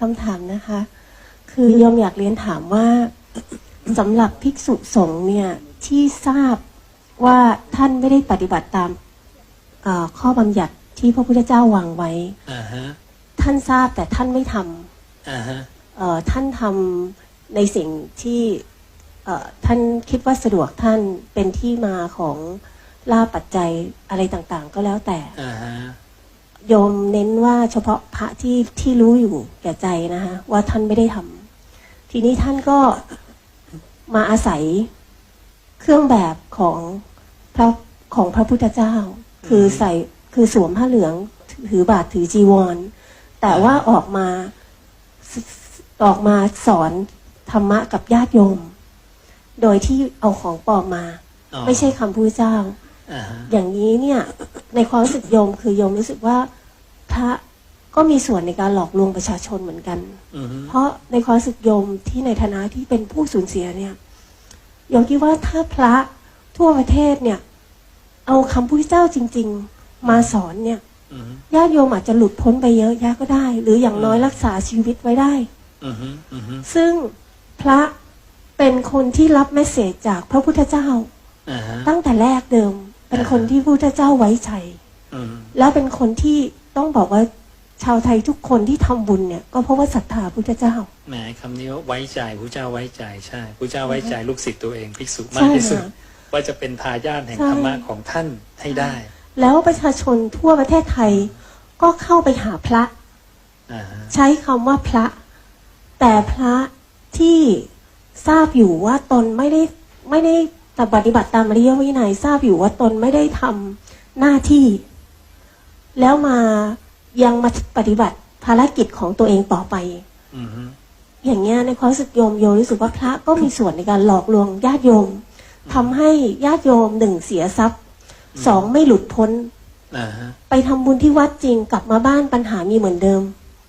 คำถามนะคะ คือโยมอยากเรียนถามว่าสำหรับภิกษุสงฆ์เนี่ยที่ทราบว่าท่านไม่ได้ปฏิบัติตามเอ่อข้อบัญญัติที่พระพุทธเจ้าวางไว้อ่าฮะท่านทราบแต่ท่านไม่ทำอ่าฮะเอ่อท่านทำในสิ่งที่เอ่อท่านคิดว่าสะดวกท่านเป็นที่มาของลาภปัจจัยอะไรต่างๆ ก็แล้วแต่อ่าฮะ โยมเน้นว่าเฉพาะพระที่ที่รู้อยู่แก่ใจนะคะว่าท่านไม่ได้ทำทีนี้ท่านก็มาอาศัยเครื่องแบบของพระของพระพุทธเจ้า คือใส่คือสวมผ้าเหลืองถือบาทถือจีวร แต่ว่าออกมาสออกมาสอนธรรมะกับญาติโยม โดยที่เอาของปลอมมาอ๋อไม่ใช่คำพุทธเจ้า อ่าฮะอย่างนี้เนี่ยในความรู้สึกโยมคือโยมรู้สึกว่าพระก็มีส่วนในการหลอกลวงประชาชนเหมือนกันอือฮึเพราะในความรู้สึกโยมที่ในฐานะที่เป็นผู้สูญเสียเนี่ยโยมคิดว่าถ้าพระทั่วประเทศเนี่ย เอาคำพุทธเจ้าจริง ๆ มาสอนเนี่ยอือฮึญาติโยมอาจจะหลุดพ้นไปเยอะแยะก็ได้ หรืออย่างน้อยรักษาชีวิตไว้ได้อือฮึอือฮึซึ่งพระเป็นคนที่รับเมสเซจจากพระพุทธเจ้าอ่าฮะตั้งแต่แรกเดิม เป็นคนที่พระพุทธเจ้าไว้ใจอืมแล้วเป็นคนที่ต้องบอกว่าชาวไทยทุกคนที่ทำบุญเนี่ย ก็เพราะว่าศรัทธาพุทธเจ้าแหมคำนี้ว่าไว้ใจพระเจ้าไว้ใจใช่พระเจ้าไว้ใจลูกศิษย์ตัวเองภิกษุมากที่สุดใช่ค่ะว่าจะเป็นทายาทแห่งใช่ธรรมะของท่านให้ได้ แล้วประชาชนทั่วประเทศไทยก็เข้าไปหาพระอ่าฮะใช้คำว่าพระ แต่พระที่ทราบอยู่ว่าตนไม่ได้ไม่ได้ ปฏิบัติตามอริยวินัยทราบอยู่ว่าตนไม่ได้ทำหน้าที่ แล้วมายังมาปฏิบัติภารกิจของตัวเองต่อไปอือฮึอย่างเงี้ยในความรู้สึกโยมโยมรู้สึกว่าพระก็มีส่วนในการหลอกลวงญาติโยมทำให้ญาติโยมหนึ่งเสียทรัพย์สองไม่หลุดพ้นอ่าฮะไปทำบุญที่วัดจริงกลับมาบ้านปัญหามีเหมือนเดิม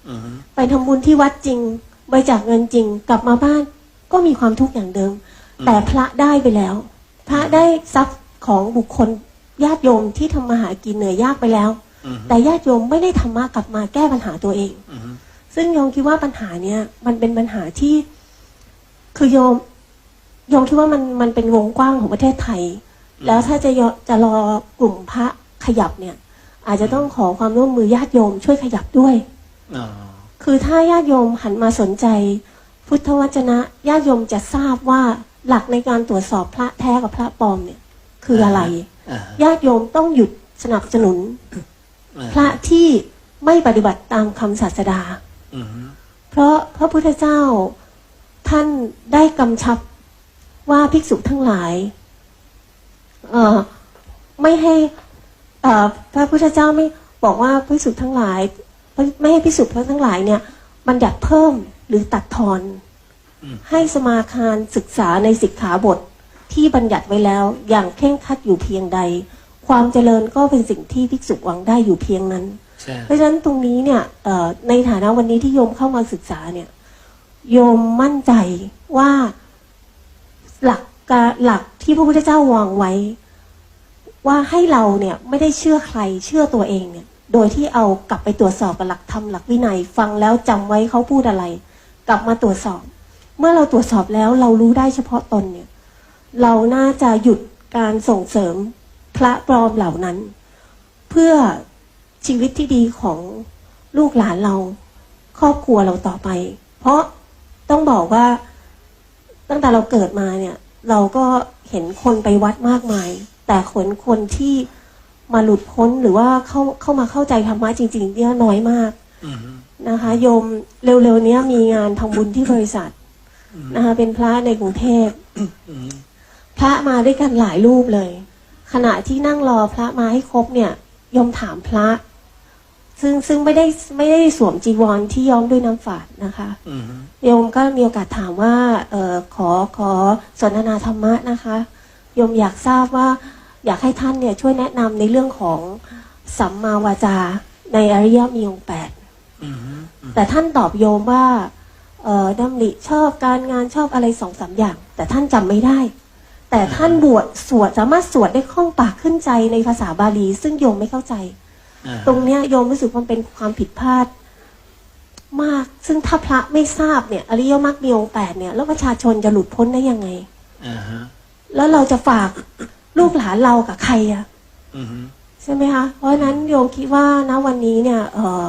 อือฮึไปทำบุญที่วัดจริงบริจาคเงินจริง กลับมาบ้านก็มีความทุกข์อย่างเดิม แต่พระได้ไปแล้ว พระได้ทรัพย์ของบุคคลญาติโยมที่ทำมาหากินเหนื่อยยากไปแล้ว อือฮึ แต่ญาติโยมไม่ได้ธรรมะกลับมาแก้ปัญหาตัวเอง อือฮึซึ่งโยมคิดว่าปัญหาเนี้ยมันเป็นปัญหาที่คือโยมโยมคิดว่ามันมันเป็นวงกว้างของประเทศไทย แล้วถ้าจะยอจะรอกลุ่มพระขยับเนี่ย อาจจะต้องขอความร่วมมือญาติโยมช่วยขยับด้วยอ๋อคือถ้าญาติโยมหันมาสนใจ พุทธวจนะญาติโยมจะทราบว่า หลักในการตรวจสอบพระแท้กับพระปลอมเนี่ยคืออะไรอ่าฮะญาติโยมต้องหยุดสนับสนุนอ่าพระที่ไม่ปฏิบัติตามคำศาสดาอือฮึเพราะพระพุทธเจ้าท่านได้กำชับว่าภิกษุทั้งหลายเอ่อไม่ให้เอ่อพระพุทธเจ้าไม่บอกว่าภิกษุทั้งหลาย ไม่ให้ภิกษุทั้งหลายเนี่ยบัญญัติเพิ่มหรือตัดทอนอืม ให้สมาคารศึกษาในสิกขาบทที่บัญญัติไว้แล้วอย่างเคร่งครัดอยู่เพียงใด ความเจริญก็เป็นสิ่งที่ภิกษุหวังได้อยู่เพียงนั้นใช่เพราะฉะนั้นตรงนี้เนี่ยเอ่อในฐานะวันนี้ที่โยมเข้ามาศึกษาเนี่ยโยมมั่นใจว่าหลักการหลักที่พระพุทธเจ้าวางไว้ ว่าให้เราเนี่ยไม่ได้เชื่อใครเชื่อตัวเองเนี่ยโดยที่เอากลับไปตรวจสอบกับหลักธรรมหลักวินัย ฟังแล้วจำไว้เขาพูดอะไร กลับมาตรวจสอบ เมื่อเราตรวจสอบแล้วเรารู้ได้เฉพาะตนเนี่ย เราน่าจะหยุดการส่งเสริมพระปลอมเหล่านั้น เพื่อชีวิตที่ดีของลูกหลานเราครอบครัวเราต่อไป เพราะต้องบอกว่าตั้งแต่เราเกิดมาเนี่ย เราก็เห็นคนไปวัดมากมาย แต่คนคนที่มาหลุดพ้นหรือว่าเข้าเข้ามาเข้าใจธรรมะจริง ๆ เนี่ยน้อยมากอือฮึนะคะ โยมเร็วๆเนี้ยมีงานทำบุญที่บริษัท นะคะเป็นพระในกรุงเทพอือฮึพระมาด้วยกันหลายรูปเลย ขณะที่นั่งรอพระมาให้ครบเนี่ยโยมถามพระ ซึ่งซึ่งไม่ได้ไม่ได้สวมจีวรที่ย้อมด้วยน้ำฝาดนะคะอือฮึโยมก็มีโอกาสถามว่าเออขอขอสนทนาธรรมะนะคะโยมอยากทราบว่าอยากให้ท่านเนี่ยช่วยแนะนำในเรื่องของสัมมาวาจาในอริยมีองค์แปดอือฮึแต่ท่านตอบโยมว่าเออ ดำริชอบการงานชอบอะไรสองสามอย่าง แต่ท่านจำไม่ได้ แต่ท่านบวชสวดสามารถสวดได้คล่องปากขึ้นใจในภาษาบาลี ซึ่งโยมไม่เข้าใจอ่าตรงเนี้ยโยมรู้สึกว่ามันเป็นความผิดพลาดมาก ซึ่งถ้าพระไม่ทราบเนี่ยอริยมรรคมีองค์แปดเนี่ย แล้วประชาชนจะหลุดพ้นได้ยังไงอ่าฮะแล้วเราจะฝากลูกหลานเรากับใครอะอือฮึใช่ไหมคะ เพราะฉะนั้นโยมคิดว่าณวันนี้เนี่ย เออ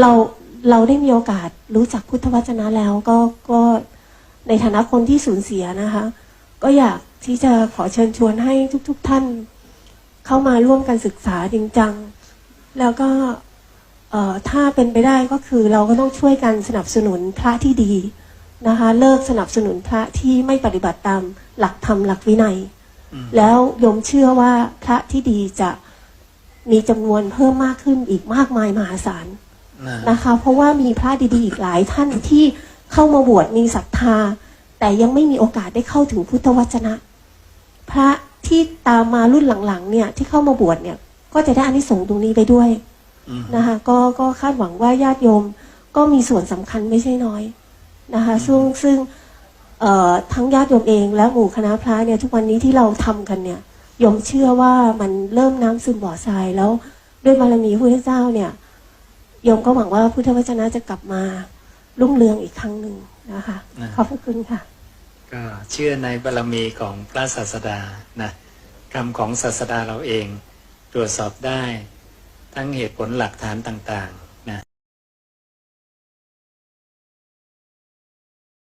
เรา เราได้มีโอกาสรู้จักพุทธวจนะแล้วก็ก็ในฐานะคนที่สูญเสียนะคะ ก็อยากที่จะขอเชิญชวนให้ทุกๆท่าน เข้ามาร่วมกันศึกษาจริงจัง แล้วก็เอ่อถ้าเป็นไปได้ก็คือเราก็ต้องช่วยกันสนับสนุนพระที่ดีนะคะเลิกสนับสนุนพระที่ไม่ปฏิบัติตามหลักธรรมหลักวินัยอืมแล้วโยมเชื่อว่าพระที่ดีจะมีจำนวนเพิ่มมากขึ้นอีกมากมายมหาศาล นะนะคะ เพราะว่ามีพระดีๆอีกหลายท่านที่เข้ามาบวชมีศรัทธา แต่ยังไม่มีโอกาสได้เข้าถึงพุทธวจนะ พระที่ตามมารุ่นหลังๆเนี่ยที่เข้ามาบวชเนี่ยก็จะได้อานิสงส์ตรงนี้ไปด้วยอืมนะคะก็ก็คาดหวังว่าญาติโยมก็มีส่วนสำคัญไม่ใช่น้อยนะคะซึ่งซึ่งเอ่อทั้งญาติโยมเองและหมู่คณะพระเนี่ยทุกวันนี้ที่เราทำกันเนี่ยโยมเชื่อว่ามันเริ่มน้ำซึมบ่อทรายแล้วด้วยบารมีพระพุทธเจ้าเนี่ย โยมก็หวังว่าพุทธวจนะจะกลับมารุ่งเรืองอีกครั้งหนึ่งนะคะนะขอบพระคุณค่ะ ก็เชื่อในบารมีของพระศาสดานะกรรมของศาสดาเราเอง ตรวจสอบได้ ทั้งเหตุผลหลักฐานต่างๆ